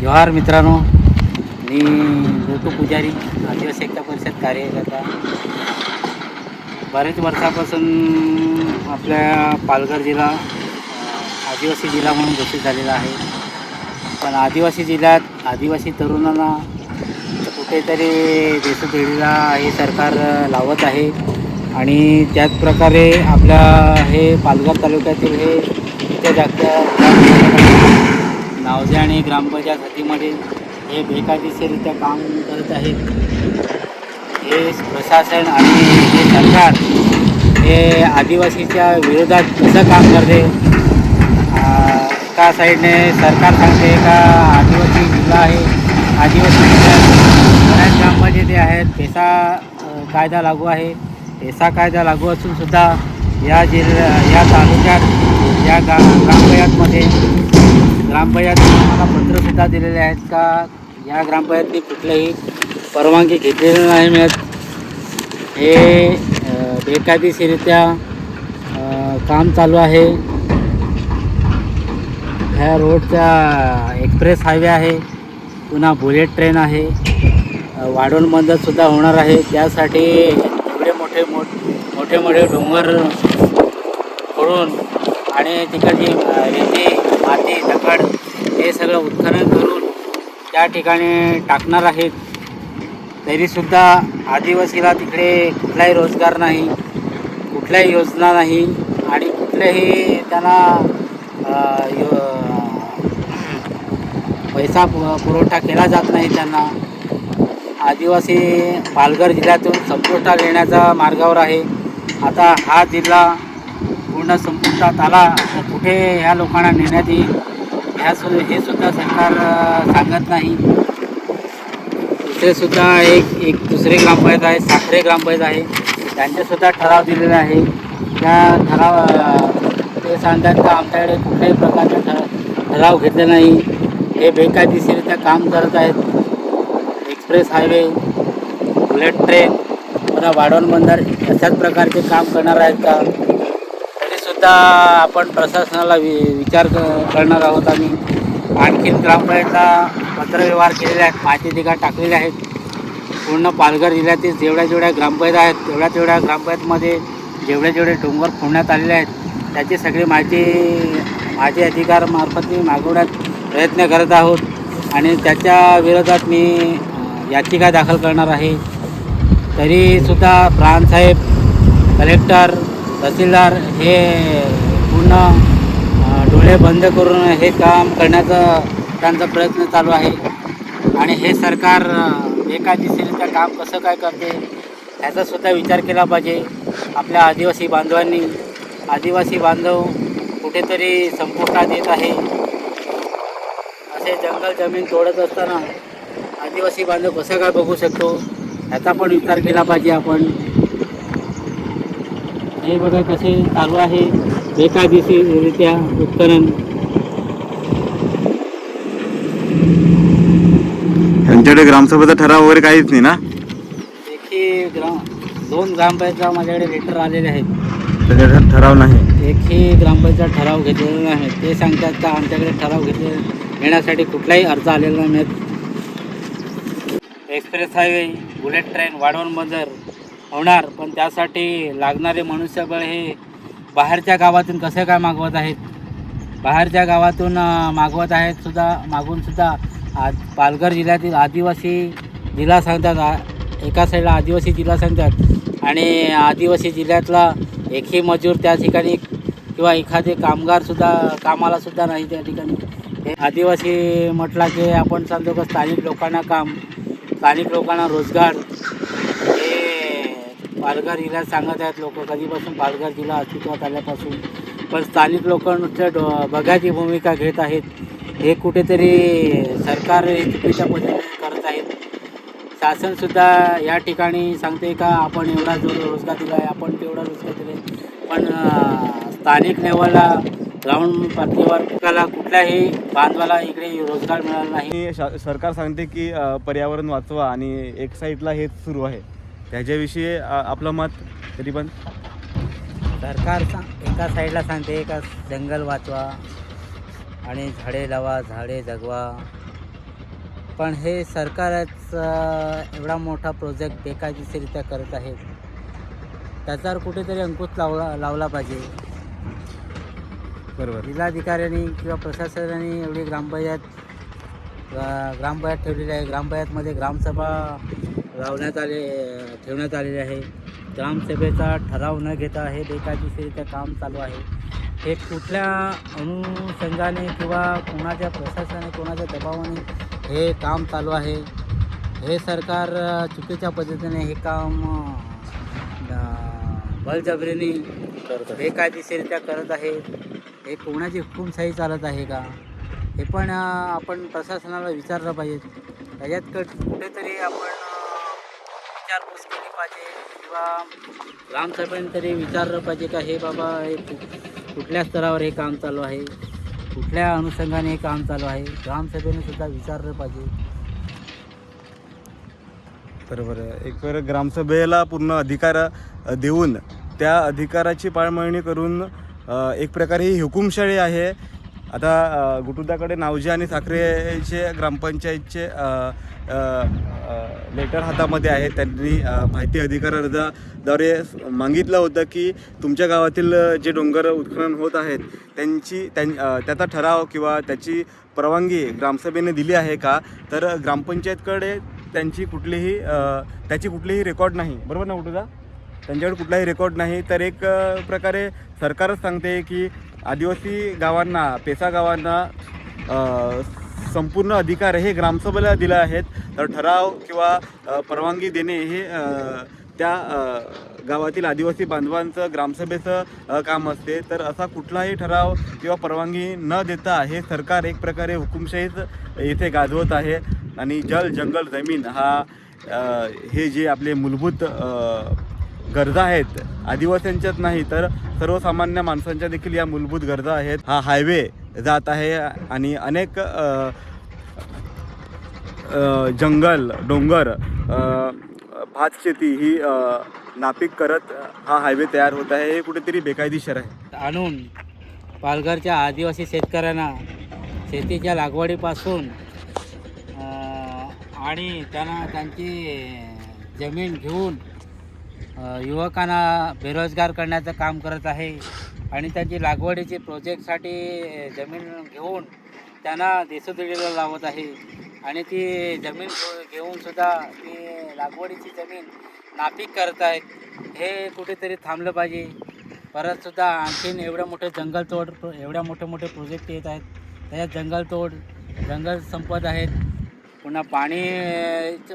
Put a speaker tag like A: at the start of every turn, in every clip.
A: जोहार मित्रांनो मी गोटू पुजारी आदिवासी एकता परिषद कार्यकर्ता. बरेच वर्षापासून आपल्या पालघर जिल्हा आदिवासी जिल्हा म्हणून घोषित झालेला आहे. पण आदिवासी जिल्ह्यात आदिवासी तरुणांना कुठेतरी देशोधडीला हे सरकार लावत आहे. आणि त्याचप्रकारे आपल्या हे पालघर तालुक्यातील हे इथे जागत्या नावजे आणि ग्रामपंचायत हद्दीमध्ये हे बेकायदेशीररित्या काम करत आहेत. हे प्रशासन आणि हे सरकार हे आदिवासीच्या विरोधात कसं काम करते? एका साईडने सरकार सांगते का आदिवासी जिल्हा आहे आदिवासी जिल्ह्यात बऱ्याच ग्रामपंचायती आहेत पेसा कायदा लागू आहे. एसा कायदा लागू असून सुद्धा या जिल्ह्या या तालुक्यात या गा ग्रामपंचायतमध्ये ग्रामपंचायतीने आम्हाला पत्रसुद्धा दिलेले आहेत का? या ग्रामपंचायतने कुठलीही परवानगी घेतलेली नाही मिळत. हे बेकायदेशीरित्या काम चालू आहे. ह्या रोडचा एक्सप्रेस हायवे आहे. पुन्हा बुलेट ट्रेन आहे. वाढून मदतसुद्धा होणार आहे. त्यासाठी मोठे मोठ मोठे मोठे डोंगर करून आणि तिकडची रेती माती दगड हे सगळं उत्खनन करून त्या ठिकाणी टाकणार आहेत. तरीसुद्धा आदिवासीला तिकडे कुठलाही रोजगार नाही कुठल्याही योजना नाही आणि कुठल्याही त्यांना यो पैसा पु- पुरवठा केला जात नाही त्यांना. आदिवासी पालघर जिल्ह्यातून संपुष्टात येण्याचा मार्गावर आहे. आता हा जिल्हा पूर्ण संपुष्टात आला तर कुठे ह्या लोकांना नेण्यात येईल ह्या सु हे सुद्धा सरकार सांगत नाही. दुसरेसुद्धा एक एक दुसरे ग्रामपंचायत आहे साखरे ग्रामपंचायत आहे. त्यांचेसुद्धा ठराव दिलेला आहे. त्या ठराव ते सांगतात का आमच्याकडे कुठल्याही प्रकारचा ठराव ठराव घेतले नाही. हे बेकायदेशीरित्या काम करत आहेत. एक्सप्रेस हायवे बुलेट ट्रेन पुन्हा वाढवण बंदर अशाच प्रकारचे काम करणार आहेत का? तरीसुद्धा आपण प्रशासनाला वि विचार क- करणार आहोत आम्ही. आणखीन ग्रामपंचायतला पत्रव्यवहार केलेले आहेत माहिती दिगा टाकलेल्या आहेत. पूर्ण पालघर जिल्ह्यातील जेवढ्या जेवढ्या ग्रामपंचायत आहेत तेवढ्या तेवढ्या ग्रामपंचायतमध्ये जेवढे जेवढे डोंगर फोडण्यात आलेले आहेत त्याची सगळी माहिती अधिकार अधिकारमार्फत मी मागवण्यात प्रयत्न करत आहोत. आणि त्याच्या विरोधात मी याचिका दाखल करणार आहे. तरीसुद्धा प्राणसाहेब कलेक्टर तहसीलदार हे पूर्ण डोळे बंद करून हे काम करण्याचा त्यांचा प्रयत्न चालू आहे. आणि हे सरकार एका बेकायदेशीरित्या काम कसं काय करते ह्याचा सुद्धा विचार केला पाहिजे. आपल्या आदिवासी बांधवांनी आदिवासी बांधव कुठेतरी संपुष्टात येत आहे. असे जंगल जमीन तोडत असताना आदिवासी बांधव कसं काय बघू शकतो? ह्याचा पण विचार केला पाहिजे आपण. हे बघा कसे चालू आहे. बेकायदेशीररित्या उत्खनन
B: यांच्याकडे ग्रामसभेचा ठराव वगैरे काहीच नाही ना?
A: एकही ग्राम दोन ग्रामपंचायतला माझ्याकडे लेटर आलेले आहेत.
B: त्याच्यात ठराव नाही.
A: एकही ग्रामपंचायत ठराव घेतलेला नाही. ते सांगतात का आमच्याकडे ठराव घेतले घेण्यासाठी कुठलाही अर्ज आलेला नाही express highway bullet train Vadhavan बंदर होणार पण त्यासाठी लागणारे मनुष्यबळ हे बाहेरच्या गावातून कसे काय मागवत आहेत? बाहेरच्या गावातून मागवत आहेत सुद्धा मागूनसुद्धा आज पालघर जिल्ह्यातील आदिवासी जिल्हा सांगतात एका साईडला आदिवासी जिल्हा सांगतात आणि आदिवासी जिल्ह्यातला एकही मजूर त्या ठिकाणी किंवा एखादे कामगारसुद्धा कामालासुद्धा नाही त्या ठिकाणी. हे आदिवासी म्हटला की आपण सांगतो का स्थानिक लोकांना काम? स्थानिक लोकांना रोजगार. हे पालघर जिल्ह्यात सांगत आहेत लोक कधीपासून पालघर जिल्हा अस्तित्वात आल्यापासून. पण स्थानिक लोक डो बघायची भूमिका घेत आहेत. हे कुठेतरी सरकार हे चुकीच्या पद्धतीने करत आहेत. शासनसुद्धा या ठिकाणी सांगते का आपण एवढा जो रोजगार दिला आहे आपण तेवढा रोजगार दिला आहे पण स्थानिक लेवलला ग्राउंड पातळीवर एकाला कुठल्याही बांधवाला इकडे रोजगार मिळाला नाही.
B: शा- सरकार सांगते की अ, पर्यावरण वाचवा आणि एक साईडला हेच सुरू आहे. त्याच्याविषयी अ, आपलं मत तरी पण.
A: सरकार सा एका साईडला सांगते का जंगल वाचवा आणि झाडे लावा झाडे जगवा. पण हे सरकारच एवढा मोठा प्रोजेक्ट बेकायदेशीरित्या करत आहे त्याच्यावर कुठेतरी अंकुश लावला लावला पाहिजे.
B: बरोबर.
A: जिल्हाधिकाऱ्यांनी किंवा प्रशासनाने एवढी ग्रामपंचायत ग्रा- ग्रामपंचायत ठेवलेली आहे. ग्रामपंचायतमध्ये ग्रामसभा लावण्यात आले ठेवण्यात आलेली आहे. ग्रामसभेचा ठराव न घेता हे बेकायदेशीरित्या काम चालू आहे. हे कुठल्या अनुषंगाने किंवा कोणाच्या प्रशासनाने कोणाच्या दबावाने हे काम चालू आहे? हे सरकार चुकीच्या पद्धतीने हे काम बळजबरीने बेकायदेशीरित्या करत आहे. हे कोणाची हुकुमशाही चालत आहे का? हे पण आपण प्रशासनाला विचारलं पाहिजे. त्याच्यात कुठेतरी आपण विचारपूस केली पाहिजे किंवा ग्रामसभेने तरी विचारलं पाहिजे का हे बाबा हे कुठल्या स्तरावर हे काम चालू आहे? कुठल्या अनुषंगाने हे काम चालू आहे? ग्रामसभेने सुद्धा विचारलं पाहिजे.
B: बरोबर. आहे एक वेळ ग्रामसभेला पूर्ण अधिकार देऊन त्या अधिकाराची पाळमळणी करून एक प्रकारे ही हुकुमशाही आहे. आता गुटुदाकडे नावजे आणि साखरेचे ग्रामपंचायतचे लेटर हातामध्ये आहे. त्यांनी माहिती अधिकार अर्जाद्वारे मागितलं होतं की तुमच्या गावातील जे डोंगर उत्खनन होत आहेत त्यांची त्यां त्याचा ठराव किंवा त्याची परवानगी ग्रामसभेने दिली आहे का? तर ग्रामपंचायतकडे त्यांची कुठलीही त्याची कुठलीही रेकॉर्ड नाही. बरोबर ना गुटुदा? त्यांच्याकडे कुठलाही रेकॉर्ड नाही. तर एक प्रकारे सरकारच सांगते की आदिवासी गावांना पेसा गावांना संपूर्ण अधिकार हे ग्रामसभेला दिले आहेत. तर ठराव किंवा परवानगी देणे हे त्या गावातील आदिवासी बांधवांचं ग्रामसभेचं काम असते. तर असा कुठलाही ठराव किंवा परवानगी न देता हे सरकार एक प्रकारे हुकुमशाहीच इथे गाजवत आहे. आणि जल जंगल जमीन हा हे जे आपले मूलभूत गरजा आहेत. आदिवासींच्याच नाही तर सर्वसामान्य माणसांच्या देखील या मूलभूत गरजा आहेत. हा हायवे जात आहे आणि अनेक जंगल डोंगर भातशेती भात शेती ही नापिक नापीक करत हा हायवे तयार होत आहे. हे कुठेतरी बेकायदेशीर आहे.
A: आणून पालघरच्या आदिवासी शेतकऱ्यांना शेतीच्या लागवडीपासून आणि त्यांना त्यांची जमीन घेऊन युवकांना बेरोजगार करण्याचं काम करत आहे आणि त्यांची लागवडीची प्रोजेक्टसाठी जमीन घेऊन त्यांना देशोधडीला लावत आहे. आणि ती जमीन घेऊनसुद्धा घेऊन सुद्धा ती लागवडीची जमीन नापीक करत आहेत हे कुठेतरी थांबलं पाहिजे. परतसुद्धा आणखीन एवढं मोठं जंगलतोड एवढ्या मोठे मोठे प्रोजेक्ट येत आहेत. त्याच्यात जंगलतोड जंगल संपत आहेत. पुन्हा पाणी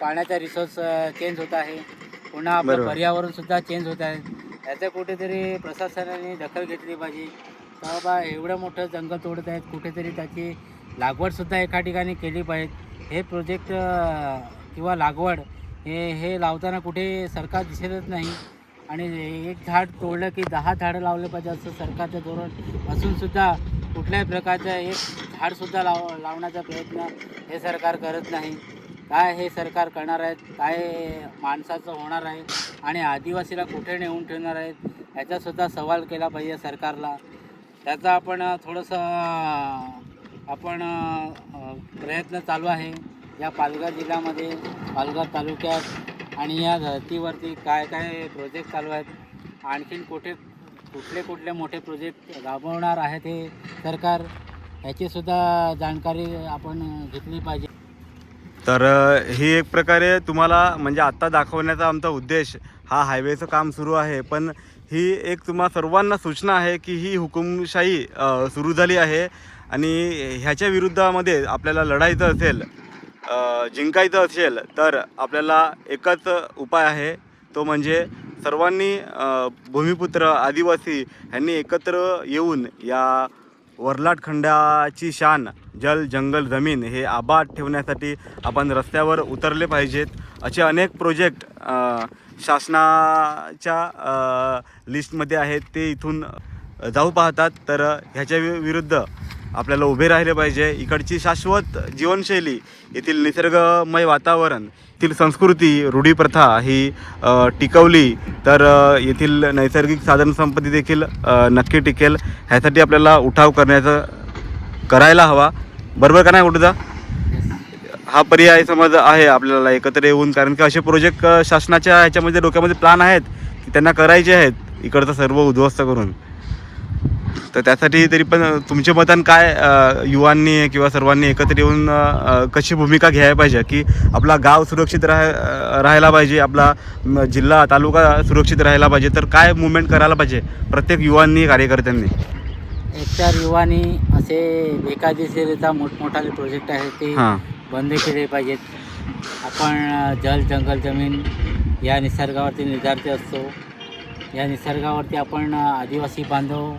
A: पाण्याचा रिसोर्स चेंज होत आहे. पुन्हा आपलं
B: बरोबर.
A: पर्यावरण सुद्धा चेंज होत आहे. याचं कुठेतरी प्रशासनाने दखल घेतली पाहिजे. का बाबा एवढं मोठं जंगल तोडत आहेत कुठेतरी त्याची लागवडसुद्धा एका ठिकाणी केली पाहिजे. हे प्रोजेक्ट किंवा लागवड हे हे लावताना कुठे सरकार दिसतच नाही. आणि एक झाड तोडलं की दहा झाडं लावले पाहिजे असं सरकारचं धोरण असूनसुद्धा कुठल्याही प्रकारचं एक झाडसुद्धा लाव लावण्याचा प्रयत्न हे सरकार करत नाही. काय हे सरकार करणार आहेत? काय माणसाचं होणार आहे? आणि आदिवासीला कुठे नेऊन ठेवणार आहेत? याचासुद्धा सवाल केला पाहिजे सरकारला. त्याचा आपण थोडंसं आपण प्रयत्न चालू आहे. या पालघर जिल्ह्यामध्ये पालघर तालुक्यात आणि या धर्तीवरती काय काय प्रोजेक्ट चालू आहेत? आणखीन कुठे कुठले कुठले मोठे प्रोजेक्ट राबवणार आहेत हे सरकार? ह्याचीसुद्धा जाणकारी आपण घेतली पाहिजे.
B: तर ही एक प्रकारे तुम्हाला म्हणजे आत्ता दाखवण्याचा आमचा उद्देश हा हायवेचं काम सुरू आहे. पण ही एक तुम्हा सर्वांना सूचना आहे की ही हुकुमशाही सुरू झाली आहे. आणि ह्याच्या विरुद्धामध्ये आपल्याला लढायचं असेल जिंकायचं असेल तर आपल्याला एकच उपाय आहे. तो म्हणजे सर्वांनी भूमिपुत्र आदिवासी ह्यांनी एकत्र येऊन या वरलाट खंडाची शान जल जंगल जमीन हे आबाद ठेवण्यासाठी आपण रस्त्यावर उतरले पाहिजेत. असे अनेक प्रोजेक्ट शासनाच्या लिस्टमध्ये आहेत. ते इथून जाऊ पाहतात. तर ह्याच्या वि- विरुद्ध आपल्याला उभे राहिले पाहिजे. इकडची शाश्वत जीवनशैली येथील निसर्गमय वातावरण येथील संस्कृती रूढी प्रथा ही टिकवली तर येथील नैसर्गिक साधनसंपत्ती देखील नक्की टिकेल. ह्यासाठी आपल्याला उठाव करण्याचं करायला हवा. बरोबर का नाही कुठं हा पर्याय समज आहे आपल्याला एकत्र येऊन कारण की असे प्रोजेक्ट शासनाच्या ह्याच्यामध्ये डोक्यामध्ये प्लान आहेत की त्यांना करायचे आहेत इकडचं सर्व उद्ध्वस्त करून. तर त्यासाठी तरी पण तुमचे मतन काय युवांनी किंवा सर्वांनी एकत्र येऊन कशी भूमिका घ्यायला पाहिजे की आपला गाव सुरक्षित राह राहायला पाहिजे आपला जिल्हा तालुका सुरक्षित राहायला पाहिजे तर काय मुवमेंट करायला पाहिजे प्रत्येक युवांनी कार्यकर्त्यांनी?
A: एकतर युवानी असे बेकायदेशीरचा मोठमोठाले प्रोजेक्ट आहेत ते
B: हां.
A: बंद केले पाहिजेत. आपण जल जंगल जमीन या निसर्गावरती निर्धारते असतो. या निसर्गावरती आपण आदिवासी बांधव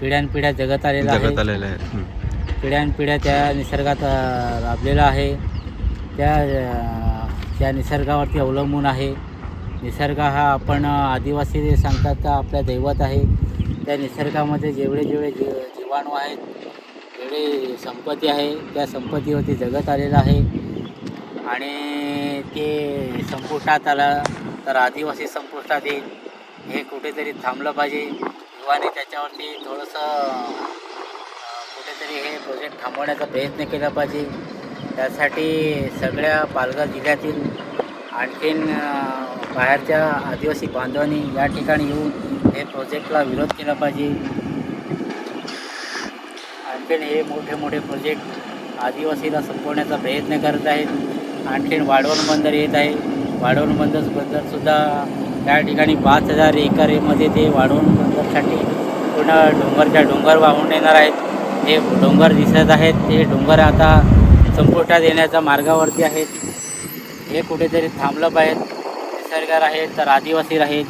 A: पिढ्यानपिढ्या जगत आलेला आहे.
B: जगत आलेलं आहे.
A: पिढ्यानपिढ्या त्या निसर्गात अ, राबलेला आहे. त्या अ, त्या निसर्गावरती अवलंबून आहे. निसर्ग हा आपण अ, आदिवासी सांगतात का आपल्या दैवत आहे. त्या निसर्गामध्ये जेवढे जेवढे जी जीवाणू आहेत जेवढे संपत्ती आहे त्या संपत्तीवरती जगत आलेलं आहे. आणि ते संपुष्टात आलं तर आदिवासी संपुष्टात येईल. हे कुठेतरी थांबलं पाहिजे. सर्वांनी त्याच्यावरती थोडंसं कुठेतरी हे प्रोजेक्ट थांबवण्याचा प्रयत्न केला पाहिजे. त्यासाठी सगळ्या पालघर जिल्ह्यातील आणखीन बाहेरच्या आदिवासी बांधवांनी या ठिकाणी येऊन हे प्रोजेक्टला विरोध केला पाहिजे. आणखीन हे मोठे मोठे प्रोजेक्ट आदिवासीला संपवण्याचा प्रयत्न करत आहेत. आणखीन वाढवण बंदर येत आहे. वाढवण बंदर बंदरसुद्धा त्या ठिकाणी पाच हजार एकरमध्ये ते वाढवून बंदरसाठी पूर्ण डोंगरच्या डोंगर वाहून येणार आहेत. हे डोंगर दिसत आहेत ते डोंगर आता संपुष्टात येण्याच्या मार्गावरती आहेत. हे कुठेतरी थांबलं पाहिजे. निसर्ग आहेत तर आदिवासी राहील